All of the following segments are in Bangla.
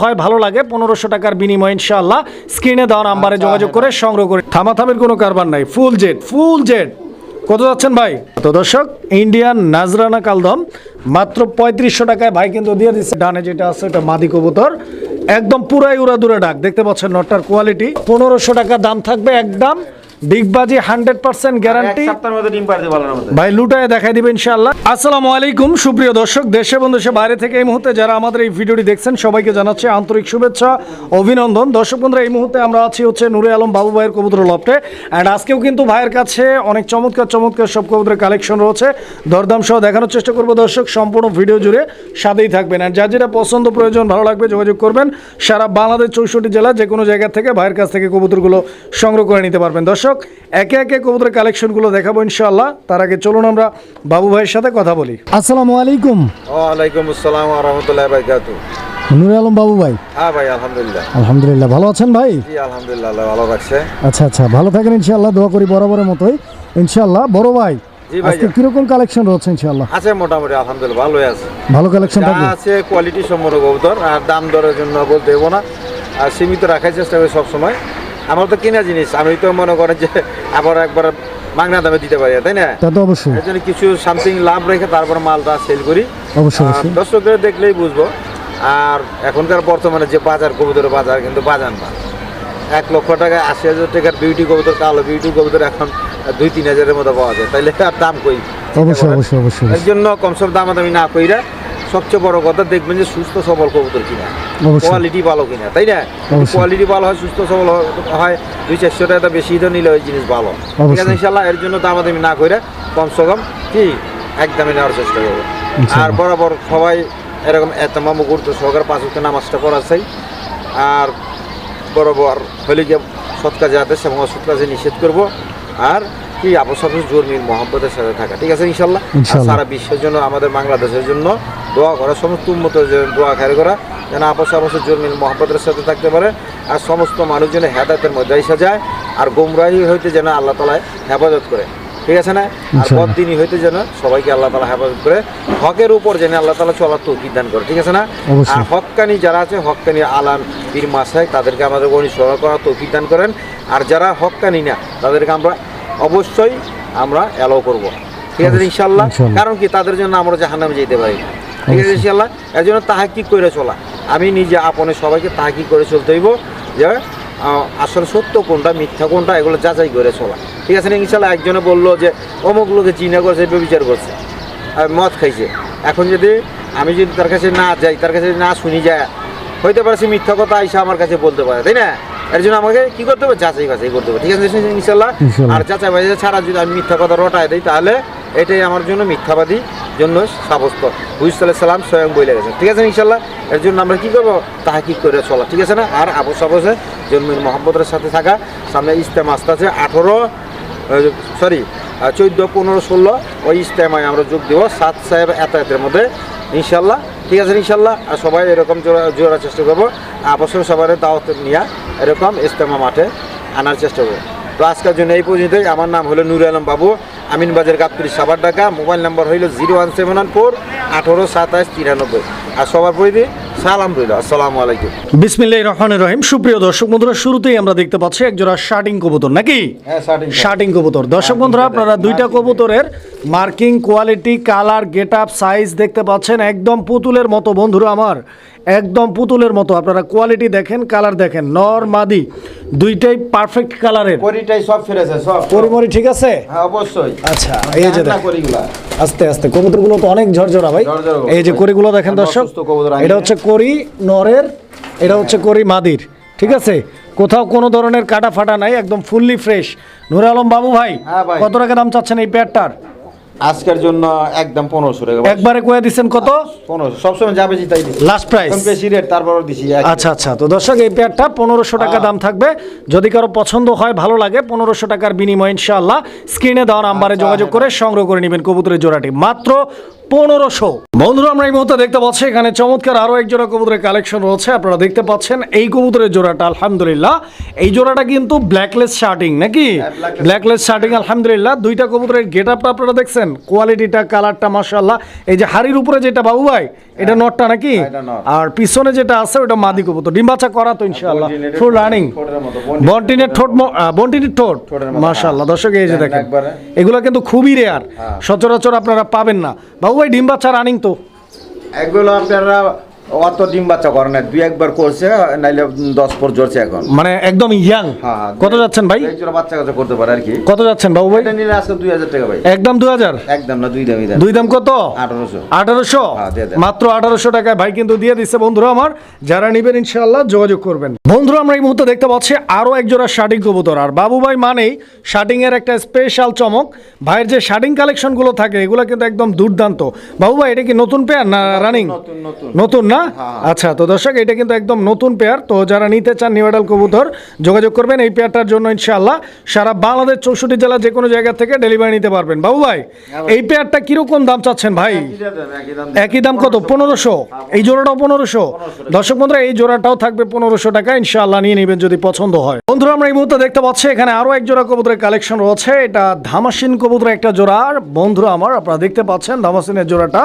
হয় ভালো লাগে পনেরোশো টাকার বিনিময় ইনশাআল্লাহ স্ক্রিনে দেওয়া নাম্বারে যোগাযোগ করে সংগ্রহ করে থামাথামের কোনো কারবার নাই ফুল জেড ফুল জেড কত যাচ্ছেন ভাই? তো দর্শক ইন্ডিয়ান নাজরানা কালদম মাত্র পঁয়ত্রিশশো টাকায় ভাই কিন্তু দিয়ে দিচ্ছে। ডানে যেটা আছে এটা মাদি কবুতর। একদম পুরাই উড়া দূরে ডাক। দেখতে পাচ্ছেন নটটার কোয়ালিটি পনেরোশো টাকা দাম থাকবে একদম ডিগবাজি হান্ড্রেড পার্সেন্ট গ্যারান্টি। ভাই লুটায় দেখাই দিবেন ইনশাআল্লাহ। আসসালামু আলাইকুম সুপ্রিয় দর্শক দেশে এবং দেশে বাইরে থেকে এই মুহূর্তে যারা আমাদের এই ভিডিওটি দেখছেন সবাইকে জানাচ্ছি আন্তরিক শুভেচ্ছা অভিনন্দন। দর্শক বন্ধুরা এই মুহূর্তে আমরা আছি হচ্ছে নুরে আলম বাবু ভাইয়ের কবুতর অ্যান্ড আজকেও কিন্তু ভাইয়ের কাছে অনেক চমৎকার চমৎকার সব কবুতরের কালেকশন রয়েছে। দরদাম সহ দেখানোর চেষ্টা করব দর্শক সম্পূর্ণ ভিডিও জুড়ে সাথেই থাকবেন। আর যার যেটা পছন্দ প্রয়োজন ভালো লাগবে যোগাযোগ করবেন। সারা বাংলাদেশ চৌষট্টি জেলা যে কোনো জায়গা থেকে ভাইয়ের কাছ থেকে কবুতরগুলো সংগ্রহ করে নিতে পারবেন। দর্শক একে একে কবুতরের কালেকশনগুলো দেখাবো ইনশাআল্লাহ। তার আগে চলুন আমরা বাবু ভাইয়ের সাথে কথা বলি। আসসালামু আলাইকুম। ওয়ালাইকুম আসসালাম ওয়া রাহমাতুল্লাহি ওয়া বারাকাতুহু। নুরে আলম বাবু ভাই। হ্যাঁ ভাই আলহামদুলিল্লাহ। আলহামদুলিল্লাহ ভালো আছেন ভাই? জি আলহামদুলিল্লাহ আল্লাহ ভালো রাখছে। আচ্ছা আচ্ছা ভালো থাকেন ইনশাআল্লাহ দোয়া করি বরাবরের মতোই। ইনশাআল্লাহ বড় ভাই আজকে কীরকম কালেকশন রয়েছে ইনশাআল্লাহ? আছে মোটামুটি আলহামদুলিল্লাহ ভালোই আছে। ভালো কালেকশন থাকবে? আছে কোয়ালিটি সম্পন্ন কবুতর আর দাম দরের জন্য বলতে দেবো না। আর সীমিত রাখার চেষ্টা করি সবসময়। আমার তো কিনা জিনিস আমি তো মনে করেন যে আবার একবার মাগনা দামে দিতে পারি তাই না? তা তো অবশ্যই। এর জন্য কিছু সামথিং লাভ রেখে তারপর মালটা সেল করি। অবশ্যই দর্শকদের দেখলেই বুঝব। আর এখনকার বর্তমানে যে বাজার কবুতরের বাজার কিন্তু বাজার না। এক লক্ষ টাকা আশি হাজার টাকার বিউটি কবুতর কালো বিউটি কবুতর এখন দুই তিন হাজারের মতো পাওয়া যায়। তাইলে আর দাম কই? অবশ্যই অবশ্যই অবশ্যই। এর জন্য কমসম দাম আমি না কইরা সবচেয়ে বড় কথা দেখবেন যে সুস্থ সবল কবুতর কিনা। কোয়ালিটি ভালো কিনা তাই না? কোয়ালিটি ভালো হয় সুস্থ সবল হয় দুই চারশো টাকা বেশি তো নিলে ওই জিনিস ভালো। ঠিক আছে ইনশাল্লাহ এর জন্য দাম আমি না করে কমসে কম কি একদমই নেওয়ার চেষ্টা করব। আর বরাবর সবাই এরকম এত মামু গুরুত্ব সহকারে পাঁচ ওয়াক্ত নামাজটা করা চাই। আর বরাবর হলে গিয়ে সৎ কাজে আদেশ এবং অসৎ কাজে নিষেধ করব। আর কি আপস আপস জর্মির মহব্বতের সাথে থাকা। ঠিক আছে ইনশাল্লাহ? সারা বিশ্বের জন্য আমাদের বাংলাদেশের জন্য দোয়া করা সমস্ত উন্মত দোয়া খায় করা যেন আপস আপস জর্মির মহব্বতের সাথে থাকতে পারে আর সমস্ত মানুষ যেন হেদায়তের মধ্যে এসে যায় আর গোমরাহি হইতে যেন আল্লাহ তালায় হেফাজত করে। ঠিক আছে না? আর। বদিনী হইতে যেন সবাইকে আল্লাহ তালা হেফাজত করে। হকের উপর যেন আল্লাহ তালা চলার তো দান করে। ঠিক আছে না? আর হক্কানি যারা আছে হক্কানি আলাম বীর মাসায় তাদেরকে আমাদের অনুসরণ করার তৌফিক দান করেন। আর যারা হক্কানি না তাদেরকে আমরা অবশ্যই আমরা অ্যালাউ করব। ঠিক আছে ইনশাল্লাহ কারণ কি তাদের জন্য আমরা জাহান্নামে যেতে পারি। ঠিক আছে ইনশাল্লাহ এর জন্য তাহাকি করে চলা। আমি নিজে আপনে সবাইকে তাহাকি করে চলতে হইব যে আসলে সত্য কোনটা মিথ্যা কোনটা এগুলো যাচাই করে চলা। ঠিক আছে না ইনশাল্লাহ একজনে বলল যে অমুক লোকে চিনা করছে বিচার করছে আর মদ খাইছে। এখন যদি আমি যদি তার কাছে না যাই তার কাছে না শুনি যায় হইতে পারে সে মিথ্যা কথা আইসা আমার কাছে বলতে পারে তাই না? এর জন্য আমাকে কি করতে হবে? যাচাই বাছাই করতে হবে ঠিক আছে? ইনশাল্লাহ। আর যাচাই বাছাই ছাড়া যদি আমি মিথ্যা কথা রটায় দিই তাহলে এটাই আমার জন্য মিথ্যাবাদী জন্য সাব্যস্ত। হুইসাল্লাহ সাল্লাম স্বয়ং বইলে গেছে ঠিক আছে ইনশাল্লাহ এর জন্য আমরা কী করব? তাহা কি করে চলা ঠিক আছে না? আর আবস আবসে জন্মের মোহাম্মদের সাথে থাকা সামনে ইস্তেমা আসতে আছে আঠেরো সরি চোদ্দ পনেরো ষোলো ওই ইস্তেমায় আমরা যোগ দেবো সাত সাহেব এতায়াতের মধ্যে ইনশাল্লাহ ঠিক আছে, ইনশাল্লাহ। আর সবাই এরকম জোড়া জোড়ার চেষ্টা করব। অবশ্যই সবার দাওয়াত নিয়ে এরকম ইস্তেমা মাঠে আনার চেষ্টা করব। তো আজকের জন্য এই পর্যন্তই। আমার নাম হলো নুর আলম বাবু। আমিন বাজার গাবতুরি সাবার ডাকা মোবাইল নাম্বার হইল zero one seven one four আঠেরো সাতাশ তিরানব্বই। আর সবার পরিধি সালাম রইল আসসালামু আলাইকুম। বিসমিল্লাহির রহমানির রহিম। সুপ্রিয় দর্শক বন্ধুরা শুরুতেই আমরা দেখতে পাচ্ছি একজোড়া শার্টিং কবুতর নাকি? হ্যাঁ শার্টিং কবুতর। দর্শক বন্ধুরা আপনারা দুইটা কবুতরের marking quality colour get up size দেখতে পাচ্ছেন। একদম পুতুলের মতো বন্ধুরা আমার। একদম পুতুলের মতো। আপনারা কোয়ালিটি দেখেন কালার দেখেন। নর মাদি দুইটাই পারফেক্ট কালারের পরিটাই সব ফিরেছে সব। পরিমরি ঠিক আছে? হ্যাঁ অবশ্যই। আচ্ছা এই যে আস্তে আস্তে কবুতরগুলো তো অনেক ঝরঝরা ভাই। এই যে ভাই। করিগুলো দেখেন দর্শক এটা হচ্ছে কোরি নরের এটা হচ্ছে করি মাদির। ঠিক আছে? কোথাও কোনো ধরনের কাটা ফাটা নাই একদম ফুললি ফ্রেশ নুর আলম বাবু ভাই হ্যাঁ কত টাকা দাম চাচ্ছেন এই পেয়ারটার আজকের জন্য একদম পনেরোশো টাকা। একবারে কয়ে দিচ্ছেন কত? পনেরোশো। সবসময় যাবে তাই দিছি লাস্ট প্রাইস বেশি রেট তারপর দিছি আচ্ছা আচ্ছা। তো দর্শক এই পেয়ারটা পনেরোশো টাকা দাম থাকবে। যদি কারও পছন্দ হয় ভালো লাগে পনেরোশো টাকার বিনিময় ইনশাআল্লাহ স্ক্রিনে দেওয়া নাম্বারে আচ্ছা, যোগাযোগ করে সংগ্রহ করে নেবেন কবুতরের জোড়াটি। মাত্র পনেরোশো। বন্ধুরা আমরা এই মুহূর্তে দেখতে পাচ্ছি এখানে চমৎকার আরও এক জোড়া কবুতরের কালেকশন রয়েছে। আপনারা দেখতে পাচ্ছেন এই কবুতরের জোড়াটা আলহামদুলিল্লাহ। এই জোড়াটা কিন্তু ব্ল্যাকলেস শার্টিং নাকি? ব্ল্যাকলেস শার্টিং আলহামদুলিল্লাহ। দুইটা কবুতরের গেট আপটা আপনারা দেখছেন? কোয়ালিটিটা কালারটা মাশাআল্লাহ। এই যে হাড়ির উপরে যেটা বাবু ভাই এটা নটটা নাকি? হ্যাঁ। আর পিছনে যেটা আছে ওটা মাদি কবুতর। ডিম বাচ্চা করা তো ইনশাআল্লাহ। Bondinated ফুল রানিং বন্টিনের ঠোঁট বন্টিনের ঠোঁট। হ্যাঁ। দর্শক এই যে দেখেন। এগুলো কিন্তু খুবই রেয়ার হ্যাঁ। সচরাচর আপনারা পাবেন না। বাবু ভাই ডিম বাচ্চা রানিং তো। এগুলো আপনারা অত ডিম বাচ্চা করে না দুই একবার করছে নাইলে দশ পর জড়ছে এখন। মানে একদম ইয়াং হ্যাঁ কত যাচ্ছেন ভাই? এক জোড়া বাচ্চা কাচ্চা করতে পারে আর কি। কত যাচ্ছেন বাবু ভাই? নিলে আজকে দুই হাজার টাকা ভাই। একদম দু হাজার? একদম না দুই দামি দুই দাম কত? আঠারোশো। আঠারোশো? হ্যাঁ। মাত্র আঠারোশো টাকায় ভাই কিন্তু দিয়ে দিচ্ছে বন্ধুরা আমার যারা নিবেন ইনশাআল্লাহ যোগাযোগ করবেন। বন্ধুরা আমরা এই মুহূর্তে দেখতে পাচ্ছি আরও এক জোড়া শার্টিং কবুতর। আর বাবু ভাই মানেই শার্টিং এর একটা স্পেশাল চমক। ভাইয়ের যে শার্টিং কালেকশনগুলো থাকে এগুলো কিন্তু একদম দুর্দান্ত। বাবু ভাই এটা কি নতুন পেয়ার না রানিং নতুন নতুন। নতুন না হ্যাঁ। আচ্ছা তো দর্শক এটা কিন্তু একদম নতুন পেয়ার তো যারা নিতে চান নিউডাল কবুতর যোগাযোগ করবেন এই পেয়ারটার জন্য ইনশাআল্লাহ। সারা বাংলাদেশ চৌষট্টি জেলা যে কোনো জায়গা থেকে ডেলিভারি নিতে পারবেন। বাবু ভাই এই পেয়ারটা কীরকম দাম চাচ্ছেন ভাই? একই দাম কত? পনেরোশো। এই জোড়াটাও পনেরোশো? দর্শক বন্ধুরা এই জোড়াটাও থাকবে পনেরোশো টাকা। ইনশাআল্লাহ নিয়ে নেবেন যদি পছন্দ হয়। বন্ধুরা আমরা এই মুহূর্তে দেখতে পাচ্ছি এখানে আরও এক জোড়া কবুতরের কালেকশন রয়েছে। এটা ধামাসিন কবুতরের একটা জোড়া। আর বন্ধুরা আমার আপনারা দেখতে পাচ্ছেন ধামাসিনের জোড়াটা।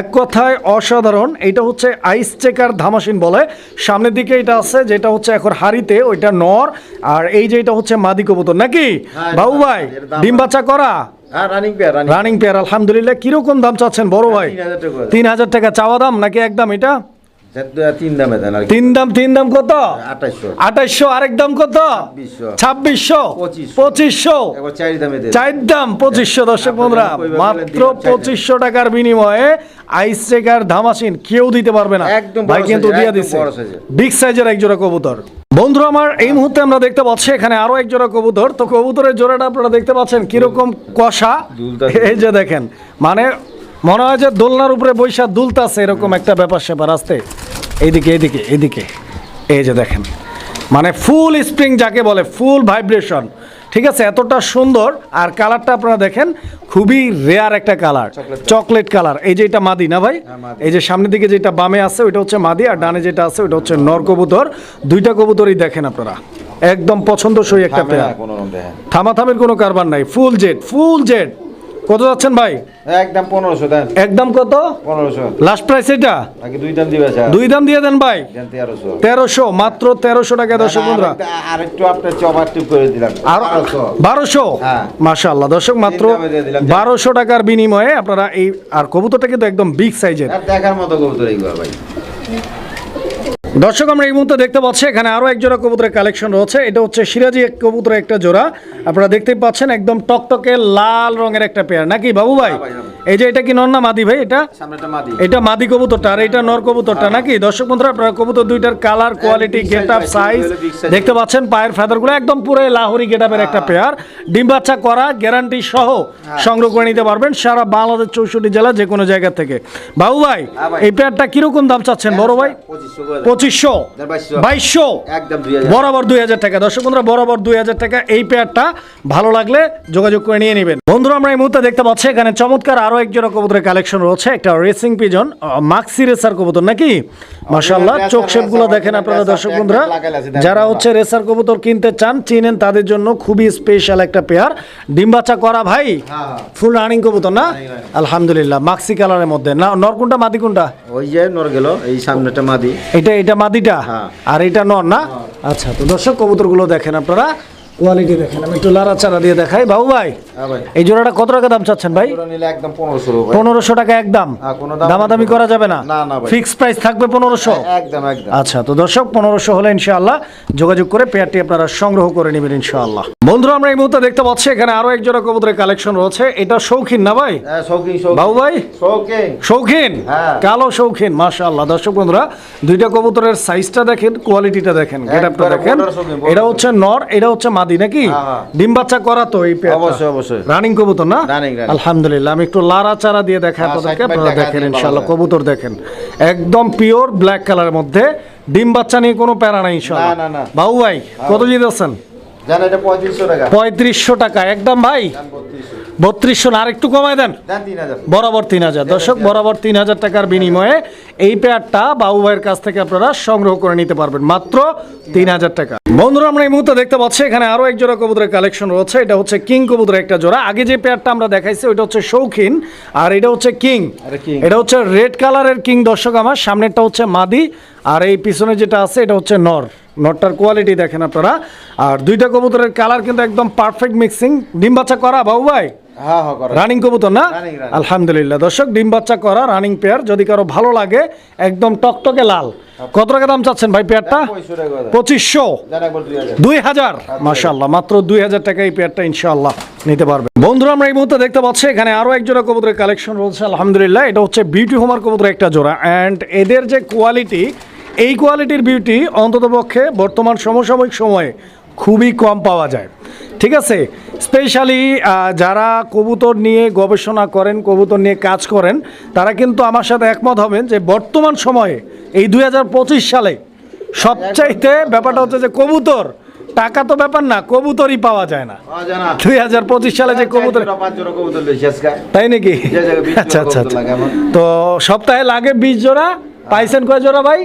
এক কথায় অসাধারণ। এটা হচ্ছে আইস চেকার ধামাসিন বলে। সামনের দিকে এটা আছে যেটা হচ্ছে এখন হাড়িতে ওইটা নর আর এই যে এটা হচ্ছে মাদি কবুতর। নাকি? হ্যাঁ, বাবু ভাই ডিম বাচ্চা করা? হ্যাঁ রানিং পেয়ার রানিং রানিং আলহামদুলিল্লাহ। কীরকম দাম চাচ্ছেন বড় ভাই? হাজার টাকা তিন হাজার টাকা চাওয়া দাম নাকি একদম এটা? তিন দামে দেন তিন দাম তিন দাম কত? আঠাইশশো। আঠাইশশো আরেক দাম কত? ছাব্বিশশো। পঁচিশশো। চারি দামে পঁচিশশো দর্শক বন্ধুরা মাত্র। পঁচিশশো টাকার বিনিময়ে আইস ধামাসিন কেউ দিতে পারবে না। একদম ভাই কিন্তু দিয়ে দিচ্ছে বিগ সাইজের এক জোড়া কবুতর। বন্ধুরা আমার এই মুহূর্তে আমরা দেখতে পাচ্ছি এখানে আরও এক জোড়া কবুতর। তো কবুতরের জোড়াটা আপনারা দেখতে পাচ্ছেন কীরকম কষা। এই যে দেখেন মানে মনে হয় যে দোলনার উপরে বৈশা দুলতাছে এরকম একটা ব্যাপার স্যাপার আসতে। এইদিকে এইদিকে এইদিকে। এই যে দেখেন। মানে ফুল স্প্রিং যাকে বলে ফুল ভাইব্রেশন ঠিক আছে? এতটা সুন্দর। আর কালারটা আপনারা দেখেন খুবই রেয়ার একটা কালার চকলেট কালার এই যে এটা মাদি না ভাই? এই যে সামনের দিকে যেটা বামে আছে ওইটা হচ্ছে মাদি। আর ডানে যেটা আছে ওইটা হচ্ছে নর কবুতর। দুইটা কবুতরই দেখেন আপনারা। একদম পছন্দসই একটা পেয়ার কোনো থামাথামির কোনো কারবার নাই। ফুল জেড ফুল জেড কত যাচ্ছেন ভাই? একদম পনেরোশো দেন। একদম কত? পনেরোশো। লাস্ট প্রাইস এটা? দুই দাম দিবে দুই দাম দিয়ে দেন ভাই। তেরোশো। তেরোশো মাত্র তেরোশো টাকা দর্শক বন্ধুরা। আর একটু আপনার চপার টিপ করে দিলাম। আর বারোশো। হ্যাঁ। মাশাল্লাহ দর্শক মাত্র। বারোশো টাকার বিনিময়ে আপনারা এই আর কবুতরটা কিন্তু একদম বিগ সাইজের দেখার মতো কবুতর এইগুলো ভাই। দর্শক আমরা এই মুহূর্তে দেখতে পাচ্ছি এখানে আরও এক জোড়া কবুতরের কালেকশন রয়েছে। এটা হচ্ছে সিরাজি এক কবুতরের একটা জোড়া। আপনারা দেখতেই পাচ্ছেন একদম টকটকে লাল রঙের একটা পেয়ার নাকি বাবু ভাই? হ্যাঁ ভাই, হ্যাঁ এই যে এটা কি নর না মাদি ভাই এটা? এটা মাদি কবুতরটা আর এটা নর কবুতরটা নাকি? দর্শক বন্ধুরা আপনারা কবুতর দুইটার colour quality get up size. দেখতে পাচ্ছেন পায়ের ফেদারগুলো একদম পুরো লাহোরি গেট আপের একটা পেয়ার ডিম বাচ্চা করা গ্যারান্টি সহ সংগ্রহ করে নিতে পারবেন সারা বাংলাদেশ চৌষট্টি জেলা যে কোনো জায়গা থেকে। বাবু ভাই হ্যাঁ ভাই। এই পেয়ারটা কীরকম দাম চাচ্ছেন বড় ভাই? পঁচিশশো বাইশশো। বরাবর দুই হাজার টাকা। দর্শক বন্ধুরা বরাবর দুই হাজার টাকা। এই পেয়ারটা ভালো লাগলে যোগাযোগ করে নিয়ে নেবেন। বন্ধুরা আমরা এই মুহূর্তে দেখতে পাচ্ছি এখানে চমৎকার আরও এক জোড়া কবুতরের কালেকশন রয়েছে। একটা রেসিং পিজন মাক্সি রেসার কবুতর নাকি? চোখ শেপগুলো racer, দেখেন আপনারা দর্শক বন্ধুরা। যারা হচ্ছে রেসার কবুতর কিনতে চান চিনেন তাদের জন্য খুবই স্পেশাল একটা পেয়ার ডিম বাচ্চা করা ভাই হ্যাঁ। ফুল রানিং কবুতর না। আলহামদুলিল্লাহ মাক্সি কালারের মধ্যে। না নর কোনটা মাদি কোনটা? ওই যে নর গেল এই সামনেটা মাদি। এটা এটা মাদিটা? হ্যাঁ। আর এটা নর না? আচ্ছা তো দর্শক কবুতরগুলো দেখেন আপনারা। কোয়ালিটি দেখেন আমি একটু লাড়াচাড়া দিয়ে দেখাই। বাবু ভাই হ্যাঁ এই জোড়াটা কত টাকা দাম চাচ্ছেন ভাই? একদম পনেরোশো টাকা একদম। হ্যাঁ, দামাদামি করা যাবে না? ফিক্স প্রাইস থাকবে পনেরোশো? একদম একদম। আচ্ছা তো দর্শক পনেরোশো হলে ইনশাআল্লাহ যোগাযোগ করে পেয়ারটি আপনারা সংগ্রহ করে নেবেন ইনশাআল্লাহ। বন্ধুরা আমরা এই মুহূর্তে দেখতে পাচ্ছি এখানে আরও এক জোড়া কবুতরের কালেকশন রয়েছে। এটা শৌখিন না ভাই? হ্যাঁ বাবু ভাই? শৌখিন। হ্যাঁ। কালো শৌখিন মাশাআল্লাহ। দর্শক বন্ধুরা দুইটা কবুতরের সাইজটা দেখেন কোয়ালিটিটা দেখেন গেটআপটা একবারে দেখেন। এটা হচ্ছে নর এটা হচ্ছে মাদি নাকি? হ্যাঁ, হ্যাঁ। ডিম বাচ্চা করা তো এই অবশ্যই অবশ্যই। রানিং কবুতর না। আলহামদুলিল্লাহ আমি একটু লারা চারা দিয়ে দেখা হ্যাঁ, আপনাদেরকে আপনারা দেখেন ইনশাল্লাহ ইনশাআল্লাহ কবুতর দেখেন। একদম পিওর ব্ল্যাক কালারের মধ্যে। ডিম বাচ্চা নিয়ে কোনো প্যারা নাই ইনশাআল্লাহ। না, না। বাবু ভাই কত জান এটা পঁয়ত্রিশশো টাকা। একদম ভাই? বত্রিশশো। না আরেকটু কমায় দেন। বরাবর তিন হাজার। দর্শক বরাবর তিন হাজার টাকার বিনিময়ে এই পেয়ারটা বাবু ভাইয়ের কাছ থেকে আপনারা সংগ্রহ করে নিতে পারবেন। মাত্র তিন হাজার টাকা। বন্ধুরা আমরা এই মুহূর্তে দেখতে পাচ্ছি এখানে আরও এক জোড়া কবুতরের কালেকশন রয়েছে। এটা হচ্ছে কিং কবুতরের একটা জোড়া। আগে যে পেয়ারটা আমরা দেখাইছি ওইটা হচ্ছে শৌখিন আর এটা হচ্ছে কিং। এটা হচ্ছে রেড কালারের কিং দর্শক আমার। সামনেরটা হচ্ছে মাদি আর এই পিছনে যেটা আছে এটা হচ্ছে নর। নরটার কোয়ালিটি দেখেন আপনারা। আর দুইটা কবুতরের কালার কিন্তু একদম পারফেক্ট মিক্সিং ডিম বাচ্চা করা বাবু ভাই? হ্যাঁ হ্যাঁ রানিং কবুতর না। আলহামদুলিল্লাহ। দর্শক ডিম বাচ্চা করা রানিং পেয়ার যদি কারও ভালো লাগে একদম টকটকে লাল। কত টাকা দাম চাচ্ছেন ভাই পেয়ারটা। পঁচিশশো। দুই হাজার। হাজার। মাসাল্লাহ মাত্র দুই হাজার টাকা এই পেয়ারটা ইনশাল্লাহ নিতে পারবে বন্ধুরা আমরা এই মুহূর্তে দেখতে পাচ্ছি এখানে আরও এক জোড়া কবুতরের কালেকশন রয়েছে। আলহামদুলিল্লাহ এটা হচ্ছে বিউটি হোমার কবুতরের একটা জোড়া। অ্যান্ড এদের যে কোয়ালিটি এই কোয়ালিটির বিউটি অন্ততপক্ষে বর্তমান সমসাময়িক সময়ে খুবই কম পাওয়া যায়। ঠিক আছে? স্পেশালি যারা কবুতর নিয়ে গবেষণা করেন কবুতর নিয়ে কাজ করেন তারা কিন্তু আমার সাথে একমত হবেন যে বর্তমান সময়ে এই দু হাজার পঁচিশ সালে সবচাইতে ব্যাপারটা হচ্ছে যে কবুতর টাকা তো ব্যাপার না কবুতরই পাওয়া যায় না। দুই হাজার পঁচিশ সালে যে কবুতর তাই নাকি? আচ্ছা আচ্ছা আচ্ছা। তো সপ্তাহে লাগে বিশ জোড়া পাইছেন কয় জোড়া ভাই?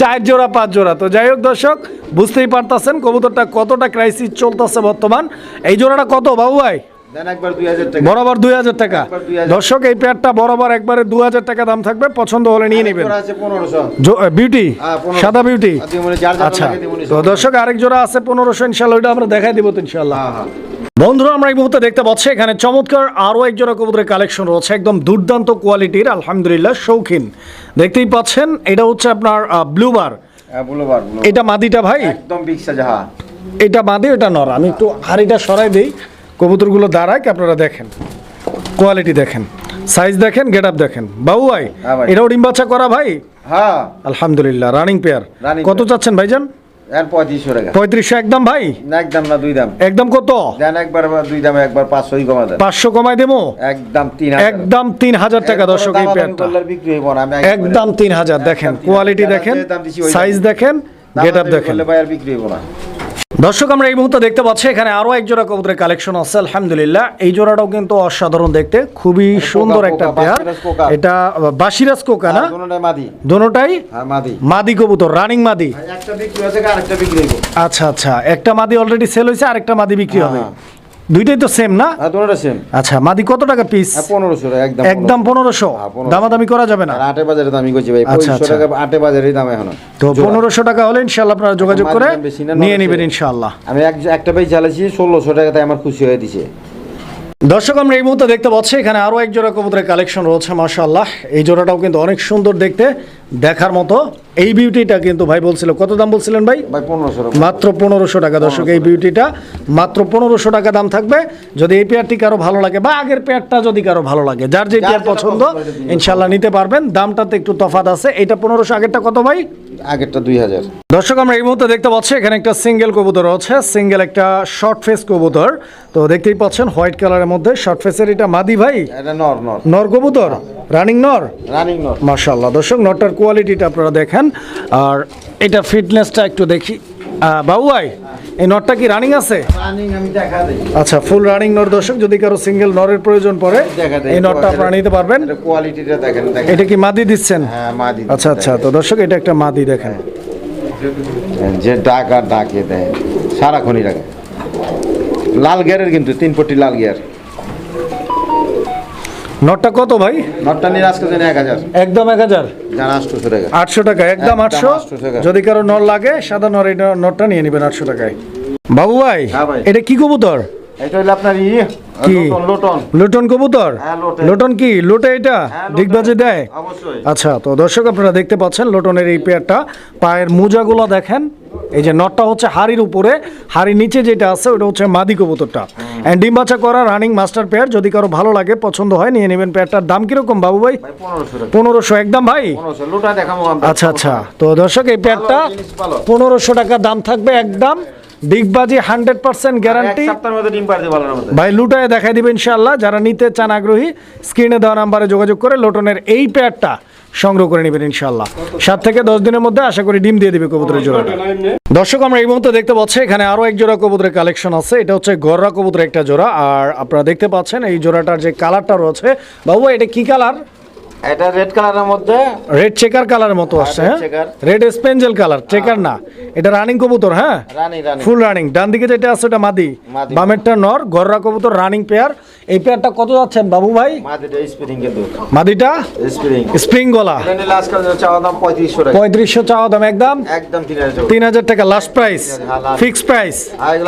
চার জোড়া পাঁচ জোড়া। তো যাই হোক দর্শক বুঝতেই পারতেছেন কবুতরটা কতটা ক্রাইসিস চলতেছে বর্তমান। এই জোড়াটা কত বাবু ভাই? বরাবর দুই হাজার টাকা। দর্শক এই পেয়ারটা বরাবর একবারে দু হাজার টাকা দাম থাকবে। পছন্দ হলে নিয়ে নেবেন। বিউটি হ্যাঁ, সাদা বিউটি আচ্ছা। তো দর্শক আরেক জোড়া আছে পনেরোশো ইনশাল্লাহ ওইটা আমরা দেখাই দিব তো ইনশাল্লাহ। হ্যাঁ হ্যাঁ। বন্ধুরা আমরা এই মুহূর্তে দেখতে পাচ্ছি এখানে চমৎকার আরও এক জোড়া কবুতরের কালেকশন রয়েছে একদম দুর্দান্ত কোয়ালিটির আলহামদুলিল্লাহ শৌখিন। দেখতেই পাচ্ছেন এটা হচ্ছে আপনার ব্লুবার। হ্যাঁ এটা মাদিটা ভাই? একদম হ্যাঁ। এটা মাদি এটা নর। আমি একটু হাড়িটা সরাই দিই কবুতরগুলো দাঁড়াক আপনারা দেখেন। কোয়ালিটি দেখেন সাইজ দেখেন গেট আপ দেখেন। বাবু ভাই হ্যাঁ এটাও ডিম বাচ্চা করা ভাই? হ্যাঁ। আলহামদুলিল্লাহ রানিং পেয়ার কত। চাচ্ছেন ভাইজান? পঁয়ত্রিশশো একদম ভাই? একদম না দুই দাম। একদম কত? একবার দুই দামে একবার পাঁচশোই কমা দেন। পাঁচশো কমাই দেবো? একদম তিন একদম তিন হাজার টাকা দর্শক এই একদম তিন হাজার দেখেন কোয়ালিটি দেখেন সাইজ দেখেন গেট আপ দেখেন। ভাই আর বিক্রি হব না। দর্শক আমরা এই মুহূর্তে দেখতে পাচ্ছি এখানে আরও এক জোড়া কবুতরের কালেকশন আছে আলহামদুলিল্লাহ। এই জোড়াটাও কিন্তু অসাধারণ দেখতে খুবই সুন্দর একটা পেয়ার এটা বাসিরাজ কোকা না? মাদি। দোনোটাই হ্যাঁ মাদি। কবুতর রানিং মাদি। একটা বিক্রি হয়েছে আরেকটা বিক্রি হইব। আচ্ছা আচ্ছা একটা মাদি অলরেডি সেল হয়েছে আরেকটা মাদি বিক্রি হবে। হ্যাঁ। দুইটাই তো সেম না? হ্যাঁ দুটোটা সেম আচ্ছা মাদি কত টাকা পিস পনেরোশো টাকা একদম একদম পনেরোশো। হ্যাঁ, 1500 দামাদামি করা যাবে না। আর আটে বাজারে দামি করছি ভাই আচ্ছা, পঁচিশশো আচ্ছা। টাকা আটে বাজারেই দাম এখন। তো পনেরোশো টাকা হলে ইনশাল্লাহ আপনারা যোগাযোগ করে নিয়ে নেবেন ইনশাআল্লাহ। ইনশাল্লাহ আমি এক একটা ভাই চালাইছি ষোলোশো টাকা তাই আমার খুশি হয়ে দিছে। দর্শক আমরা এই মুহূর্তে দেখতে পাচ্ছি এখানে আরও এক জোড়া কবুতরের কালেকশন রয়েছে মাশাআল্লাহ। এই জোড়াটাও কিন্তু অনেক সুন্দর দেখতে দেখার মতো। এই বিউটিটা কিন্তু ভাই বলছিল কত দাম বলছিলেন ভাই? মাত্র পনেরোশো টাকা দর্শক এই বিউটিটা মাত্র পনেরোশো টাকা দাম থাকবে। যদি এই পেয়ারটি কারও ভালো লাগে বা আগের পেয়ারটা যদি কারও ভালো লাগে যার যে পেয়ার পছন্দ ইনশাল্লাহ নিতে পারবেন। দামটাতে একটু তফাৎ আছে। এটা পনেরোশো আগেরটা কত ভাই? আগেরটা দুই হাজার। দর্শক আমরা এই মুহূর্তে দেখতে পাচ্ছি এখানে একটা সিঙ্গেল কবুতর আছে সিঙ্গেল একটা শর্ট ফেস কবুতর। তো দেখতেই পাচ্ছেন হোয়াইট কালারের মধ্যে শর্ট ফেসের এটা মাদি ভাই? এটা নর নর। নর কবুতর? রানিং নর? রানিং নর। মাশাল্লাহ দর্শক নরটার কোয়ালিটিটা আপনারা দেখেন। আর এটা ফিটনেসটা একটু দেখি। বাবু ভাই এই নটটা কি রানিং আছে? দেখা আচ্ছা ফুল রানিং নর দর্শক যদি কারও সিঙ্গেল নরের প্রয়োজন পড়ে এই নটটা আপনারা নিতে পারবেন। এটা কোয়ালিটিটা দেখেন দেখেন। এটা কি মাদি দিচ্ছেন? হ্যাঁ মাদি আচ্ছা আচ্ছা তো দর্শক এটা একটা মাদি দেখেন। যে ডাক আর ডাকে দেয় সারাক্ষণই ডাকে। লাল গিয়ারের কিন্তু তিন পট্টি লাল গিয়ার নটটা কত ভাই? নটটা নিয়ে আজকে জানি এক হাজার। একদম এক হাজার? আটশো টাকা একদম আটশো? 800 যদি কারও নর লাগে সাদা নর এটা নটটা নিয়ে নেবেন আটশো টাকায়। বাবু ভাই হ্যাঁ ভাই। এটা কি কবুতর? এটা হলো আপনার ই কি? লোটন কবুতর? হ্যাঁ, লোটন কি? লোটে এটা? হ্যাঁ, ডিগবাজি দেয়? আচ্ছা তো দর্শক আপনারা দেখতে পাচ্ছেন লোটনের এই পেয়ারটা। পায়ের মোজাগুলো দেখেন। এই যে নটটা হচ্ছে হাড়ির উপরে। হাড়ির নিচে যেটা আছে ওটা হচ্ছে মাদি কবুতরটা। অ্যান্ড ডিম বাচ্চা করা রানিং মাস্টার পেয়ার। যদি কারও ভালো লাগে পছন্দ হয় নিয়ে নেবেন পেয়ারটার দাম কীরকম বাবু ভাই? পনেরোশো একদম ভাই। আচ্ছা আচ্ছা। তো দর্শক এই পেয়ারটা পনেরোশো টাকা দাম থাকবে একদম। ডিগবাজি হান্ড্রেড পার্সেন্ট গ্যারান্টি। ভাই লুটায় দেখাই দিবে ইনশাল্লাহ যারা নিতে চান আগ্রহী স্ক্রিনে দেওয়া নাম্বারে যোগাযোগ করে লোটনের এই পেয়ারটা সংগ্রহ করে নেবেন ইনশাল্লাহ সাত থেকে দশ দিনের মধ্যে আশা করি ডিম দিয়ে দিবে কবুতরের জোড়াটা। দর্শক আমরা এই মুহূর্তে দেখতে পাচ্ছি এখানে আরও এক জোড়া কবুতরের কালেকশন আছে। এটা হচ্ছে গররা কবুতরের একটা জোড়া। আর আপনারা দেখতে পাচ্ছেন এই জোড়াটার যে কালারটা রয়েছে বাবু এটা কি কালার? এটা রেড কালারের মধ্যে? রেড চেকার মতো আসছে হ্যাঁ? রেড স্পেঞ্জেল কালার চেকার না। এটা রানিং কবুতর হ্যাঁ? ফুল রানিং ডান দিকে যেটা আছে ওটা মাদি। বামেরটা নর গররা কবুতর রানিং পেয়ার এই পেয়ারটা কত যাচ্ছেন বাবু ভাই? মাদিটা স্প্রিং কিন্তু মাদিটা? স্প্রিং স্প্রিং গলা। এটা চাওয়া দাম পঁয়ত্রিশশো টাকা। পঁয়ত্রিশশো চাওয়া দাম একদম? একদম তিন হাজার টাকা। লাস্ট প্রাইস ফিক্স প্রাইস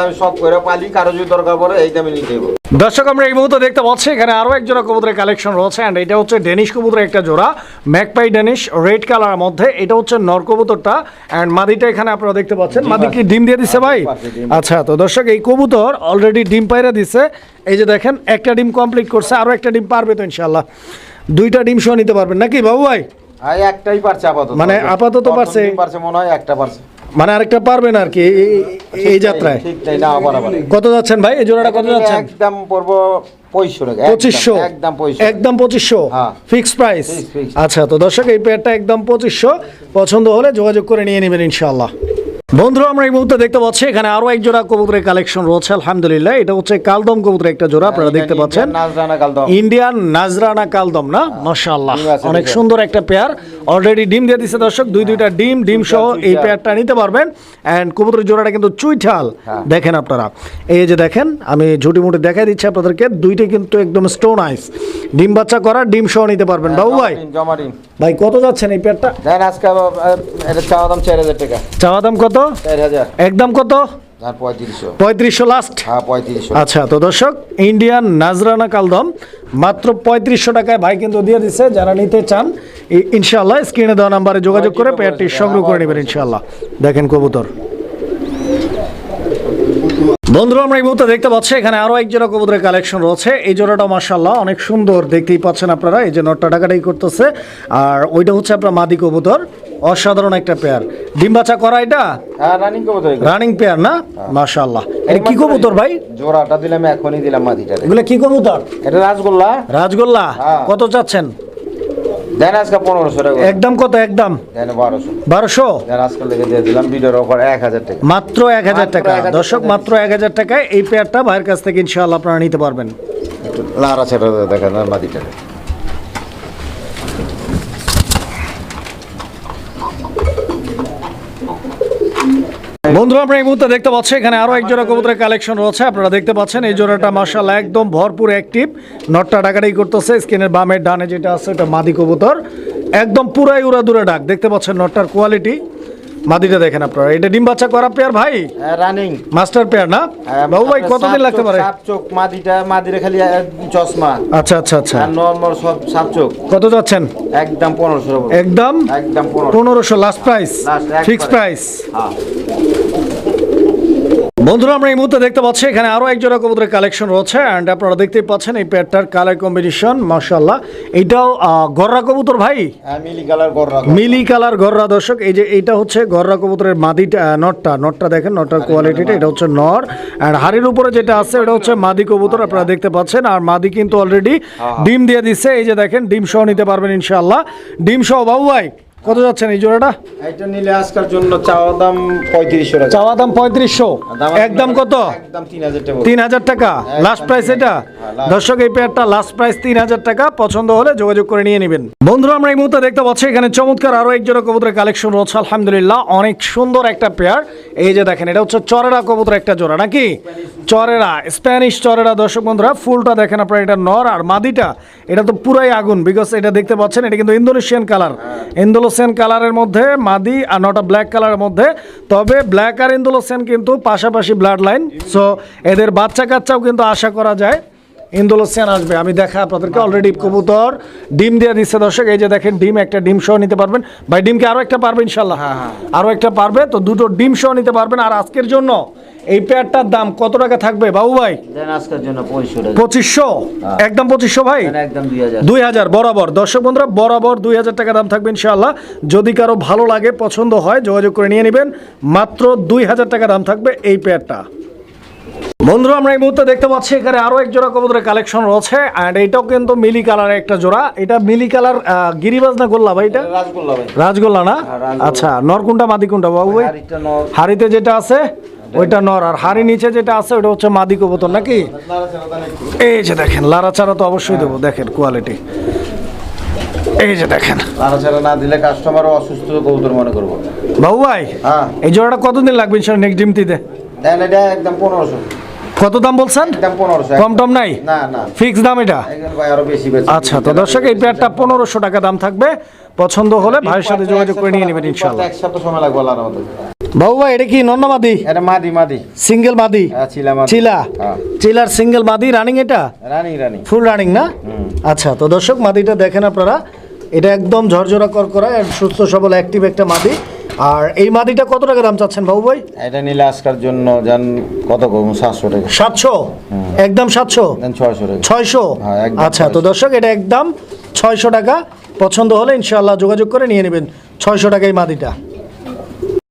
আমি সব করে পালি কারও যদি দরকার পড়ে এই দামে নিতে দর্শক আমরা এই মুহূর্তে দেখতে পাচ্ছি এখানে আরও এক জোড়া কবুতরের কালেকশন রয়েছে এন্ড এটা হচ্ছে ডেনিশ কবুতরের একটা জোড়া ম্যাকপাই ডেনিশ রেড কালারের মধ্যে। এটা হচ্ছে নর কবুতরটা এন্ড মাদিটা এখানে আপনারা দেখতে পাচ্ছেন। মাদি কি ডিম দিয়ে দিছে ভাই? আচ্ছা তো দর্শক এই কবুতর অলরেডি ডিম পাইরা দিছে। এই যে দেখেন একটা ডিম কমপ্লিট করছে আরও একটা ডিম পারবে তো ইনশাল্লাহ দুইটা ডিম সহ নিতে পারবেন। নাকি বাবু ভাই? একটাই পারছে আপাতত। মানে আপাতত পারছে। পারছে মনে হয় একটা পারছে। মানে আরেকটা পারবেন আর কি? এই- যাত্রায়। কত যাচ্ছেন ভাই? এই জোড়াটা কত যাচ্ছেন? একদম পড়ব পঁচিশশো একদম, পঁচিশশো? হ্যাঁ। Fix price. আচ্ছা তো দর্শক এই পেয়ারটা একদম পঁচিশশো। পছন্দ হলে যোগাযোগ করে নিয়ে নেবেন ইনশাল্লাহ বন্ধুরা আমরা এই মুহূর্তে দেখতে পাচ্ছি এখানে আরও এক জোড়া কবুতরের কালেকশন রয়েছে আলহামদুলিল্লাহ। এটা হচ্ছে কালদম কবুতরের একটা জোড়া আপনারা দেখতে পাচ্ছেন। ইন্ডিয়ান নাজরানা কালদম না? মাশাআল্লাহ অনেক সুন্দর একটা পেয়ার। অলরেডি ডিম দিয়ে দিচ্ছে দর্শক দুই দুইটা ডিম ডিম সহ এই পেয়ারটা নিতে পারবেন। এন্ড কবুতরের জোড়াটা কিন্তু চুইঠাল। হ্যাঁ। দেখেন আপনারা। এই যে দেখেন আমি ঝুটি মুটি দেখাই দিচ্ছি আপনাদেরকে দুইটা কিন্তু একদম স্টোন আইস ডিম বাচ্চা করা ডিম সহ নিতে পারবেন। বাবু ভাই? জমা ডিম। ভাই কত যাচ্ছেন এই পেয়ারটা? আজকে এটা চাওয়া দাম চার হাজার টাকা। চাওয়া দাম কত? একদম কত? পঁয়ত্রিশশো। লাস্ট হ্যাঁ আচ্ছা তো দর্শক ইন্ডিয়ান নাজরানা কালদম মাত্র পঁয়ত্রিশশো টাকায় ভাই কিন্তু দিয়ে দিচ্ছে। যারা নিতে চান ইনশাল্লাহ স্ক্রিনে দেওয়া নাম্বারে যোগাযোগ করে পেয়ারটি সংগ্রহ করে নেবেন ইনশাল্লাহ দেখেন কবুতর। বন্ধুরা আমরা এই মুহূর্তে দেখতে পাচ্ছি এখানে আরও এক জোড়া কবুতরের কালেকশন রয়েছে। এই জোড়াটা মার্শাল্লাহ অনেক সুন্দর দেখতেই পাচ্ছেন আপনারা। এই যে নটটা টাকাটাই করতেছে। আর ওইটা হচ্ছে আপনার মাদি কবুতর। অসাধারণ একটা পেয়ার ডিম বাচ্চা করা এটা? হ্যাঁ রানিং কবুতর রানিং পেয়ার না? মার্শাল্লাহ এটা কি কবুতর ভাই? জোড়াটা দিলাম এখনই দিলাম এগুলো কি কবুতর? এটা রাসগোল্লা রাজগোল্লা? হ্যাঁ। কত চাচ্ছেন? দেন আজকে পনেরোশো টাকা। একদম কত? একদম? বারোশো। বারোশো? আজকে লেগে দিয়ে দিলাম ভিডিওর ওপর এক হাজার টাকা। মাত্র এক হাজার টাকা। দর্শক মাত্র এক হাজার টাকায় এই পেয়ারটা ভাইয়ের কাছ থেকে ইনশাআল্লাহ আপনারা নিতে পারবেন। ছেড়ে দেখেন বন্ধুরা আমরা এই মুহূর্তে দেখতে পাচ্ছি এখানে আরও এক জোড়া কবুতরের কালেকশন রয়েছে। আপনারা দেখতে পাচ্ছেন এই জোড়াটা মার্শাল্লাহ একদম ভরপুর অ্যাক্টিভ নটটা ডাকাটাই করতেছে স্কিনের বামের ডানে যেটা আছে এটা মাদি কবুতর। একদম পুরাই উড়া দূরে ডাক দেখতে পাচ্ছেন নটটার কোয়ালিটি মাদিটা দেখেন আপনারা এটা ডিম বাচ্চা করা পেয়ার ভাই? রানিং মাস্টার পেয়ার না? বাবু ভাই কতদিন লাগতে পারে? সাপ চোখ মাদিটা মাদিরে খালি চশমা। আচ্ছা আচ্ছা আচ্ছা। আর নর্মাল সব সাপ চোখ। কত যাচ্ছেন? একদম পনেরোশো একদম একদম পনেরো পনেরোশো লাস্ট প্রাইস ফিক্স প্রাইস হ্যাঁ। বন্ধুরা আমরা এই মুহূর্তে দেখতে পাচ্ছি এখানে আরও এক জোড়া কবুতরের কালেকশন রয়েছে অ্যান্ড আপনারা দেখতেই পাচ্ছেন এই পেয়ারটার কালার কম্বিনেশন মাশাল্লাহ এইটাও গররা কবুতর ভাই? হ্যাঁ, মিলি কালার গররা মিলি কালার গররা দর্শক এই যে এইটা হচ্ছে গররা কবুতরের মাদিটা নটটা নটটা দেখেন নটটার কোয়ালিটিটা এটা হচ্ছে নর অ্যান্ড হাড়ির উপরে যেটা আছে এটা হচ্ছে মাদি কবুতর আপনারা দেখতে পাচ্ছেন আর মাদি কিন্তু অলরেডি ডিম দিয়ে দিচ্ছে এই যে দেখেন ডিম সহ নিতে পারবেন ইনশাল্লাহ ডিম সহ বাবু ভাই? কত যাচ্ছেন এই জোড়াটা? এটা নিলে আজকের জন্য চাওয়া দাম পঁয়ত্রিশশো টাকা। চাওয়া দাম পঁয়ত্রিশশো। একদম কত? একদম তিন হাজার টাকা। তিন হাজার টাকা। লাস্ট প্রাইস এটা। দর্শক এই পেয়ারটা লাস্ট প্রাইস তিন হাজার টাকা। পছন্দ হলে যোগাযোগ করে নিয়ে নেবেন। বন্ধুরা আমরা এই মুহূর্তে দেখতে পাচ্ছি এখানে চমৎকার আরও এক জোড়া কবুতরের কালেকশন রয়েছে। আলহামদুলিল্লাহ অনেক সুন্দর একটা পেয়ার এই যে দেখেন এটা হচ্ছে চরেরা কবুতর একটা জোড়া নাকি? চরেরা স্প্যানিশ চরেরা। দর্শক বন্ধুরা ফুলটা দেখেন আপনারা এটা নর আর মাদিটা। এটা তো পুরাই আগুন বিকজ এটা দেখতে পাচ্ছেন এটা কিন্তু ইন্দোনেশিয়ান কালার ইন্দোনেশিয়ান কালারের মধ্যে, মাদি আর নটা ব্ল্যাক কালারের মধ্যে। তবে ব্ল্যাক আর ইন্দুলোসেন কিন্তু পাশাপাশি ব্লাড লাইন সো এদের বাচ্চা কাচ্চাও কিন্তু আশা করা যায়। ইন্দোলেশিয়ান আসবে। আমি দেখা আপনাদেরকে অলরেডি কবুতর ডিম দিয়ে দিচ্ছে দর্শক এই যে দেখেন ডিম একটা ডিম সহ নিতে পারবেন। ভাই ডিমকে আরও একটা পারবে ইনশাল্লাহ আরও একটা পারবে তো দুটো ডিম সহ নিতে পারবেন। আর আজকের জন্য এই পেয়ারটার দাম কত টাকা থাকবে? বাবু ভাই? আজকের জন্য পঁচিশশো একদম পঁচিশশো ভাই? দুই হাজার। দুই হাজার বরাবর। দর্শক বন্ধুরা বরাবর দুই হাজার টাকা দাম থাকবে ইনশাআল্লাহ। যদি কারও ভালো লাগে পছন্দ হয় যোগাযোগ করে নিয়ে নেবেন। মাত্র দুই হাজার টাকা দাম থাকবে এই পেয়ারটা। বন্ধুরা আমরা এই মুহূর্তে দেখতে পাচ্ছি এখানে আরও এক জোড়া কবুতরের কালেকশন রয়েছে অ্যান্ড এটাও কিন্তু মিলি কালারের একটা জোড়া। এটা মিলি কালার গিরিবাজ না গোল্লা ভাই এটা? রাজগোল্লা না? হ্যাঁ, আচ্ছা নর কোনটা মাদি কোনটা বাবু ভাই? হাড়িতে যেটা আছে ওইটা নর আর হাড়ি নিচে যেটা আছে ওটা হচ্ছে মাদি কবুতর নাকি? এই যে দেখেন লাড়াচাড়া তো অবশ্যই দেবো দেখেন কোয়ালিটি এই যে দেখেন। নাড়াচাড়া না দিলে কাস্টমারও অসুস্থ কবুতর মনে করব। বাবু ভাই হ্যাঁ। এই জোড়াটা কতদিন লাগবে নেক্সট এটা একদম পনেরোশো। কত দাম বলছেন? কম টম নাই? ফিক্স দাম এটা? আচ্ছা তো দর্শক এই পেয়ারটা পনেরোশো টাকা দাম থাকবে। পছন্দ হলে ভাইয়ের সাথে যোগাযোগ করে নিয়ে নেবেন ইনশাল্লাহ এক সপ্তাহ সময় লাগবে আল্লাহর মতো বাবু ভাই এটা কি নন্না মাদি এটা মাদি মাদি। সিঙ্গেল মাদি? হ্যাঁ, চিলা হ্যাঁ। চিলার সিঙ্গেল মাদি রানিং এটা? রানি রানি। ফুল রানিং না? আচ্ছা তো দর্শক মাদিটা দেখেন আপনারা। এটা একদম ঝরঝরা কর করা আর সুস্থ সবল অ্যাক্টিভ একটা মাদি। আর এই মাটিটা কত টাকা দাম চাচ্ছেন বাবু ভাই? এটা নিলে আজকার জন্য যান কত কম? সাতশো টাকা। সাতশো? একদম সাতশো? ছয়শো টাকা। ছয়শো? হ্যাঁ, আচ্ছা তো দর্শক এটা একদম ছয়শো টাকা। পছন্দ হলে ইনশাল্লাহ যোগাযোগ করে নিয়ে নেবেন ছয়শো টাকা এই মাদিটা